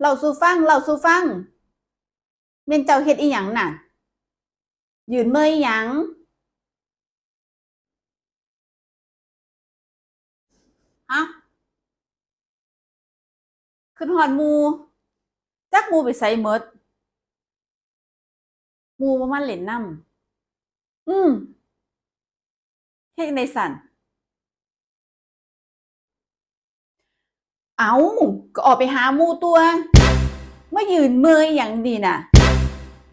เราสู่ฟังเราสู่ฟังเมนเจ้าเฮ็ดอีหยังน่ะ ยืนเมยหยังฮะขึ้นหอดมูจักมูไปใส่หมดมูบ่มาเล่นน้ำอืมเฮ็ดในสัน เอาก็ออกไปหามูตัวมายืนเมยอย่างดีน่ะ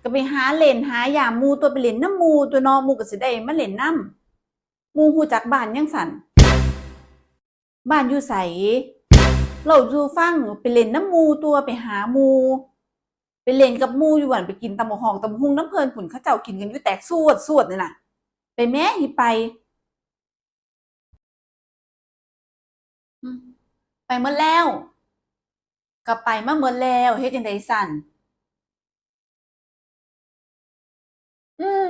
ก็ไปหาเล่นหายามหมูตัวไปเล่นน้ำมูตัวนอมูก็สิได้มาเล่นน้ำมูฮู้จักบ้านยังสันบ้านอยู่ไสเราอยู่ฟังไปเล่นน้ำมูตัวไปหามูไปเล่นกับมูอยู่หวันไปกินตำบักหองตำหุงน้ำเพลินผุนเขาเจ้ากินกันอยู่แตกสวดสวดนี่น่ะ ไปแม่หิไป อืม ไปเมื่อแล้วกลับไปมาเมื่อแล้วเฮ็ดจังไดสั่นอืม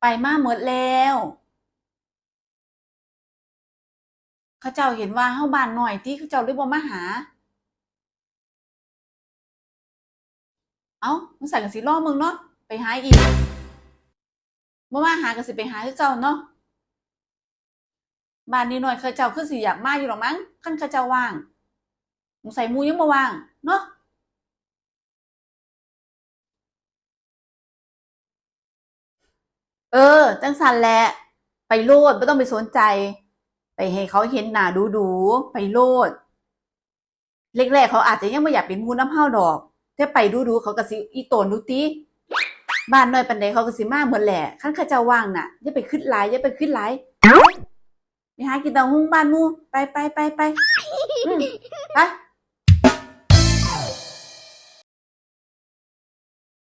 ไปมาเมื่อแล้วเขาเจ้าเห็นว่าเฮาบ้านหน้อยที่เขาเจ้าเลยบ่มาหา เอ้ามึงใส่กันสิรอมึงเนาะไปหาอีกบ่มาหาก็สิไปหาคือเก่าเนาะ บ้านนี้หน่อยเขาเจ้าคือสิอยากมาอยู่หรอกมั้งคันเขาเจ้าว่างสงสัยหมูยังบ่ว่างเนาะเออ จังสันแหละ ไปโลดไม่ต้องไปสนใจ ไปให้เขาเห็นหน้าดูดูๆไปโลดแรกๆเขาอาจจะยังไม่อยากเป็นหมูน้ำเฮาดอกแต่ไปดูดูๆเขาก็สิอีโตนดูติบ้านน้อยปานใดเขาก็สิมาเหมือนแหละคันเขาเจ้าว่างน่ะอย่าไปขึ้นหลายอย่าไปขึ้นหลาย ไปหากินเตาหุ้งบ้านมู่ไปไปไปไปไป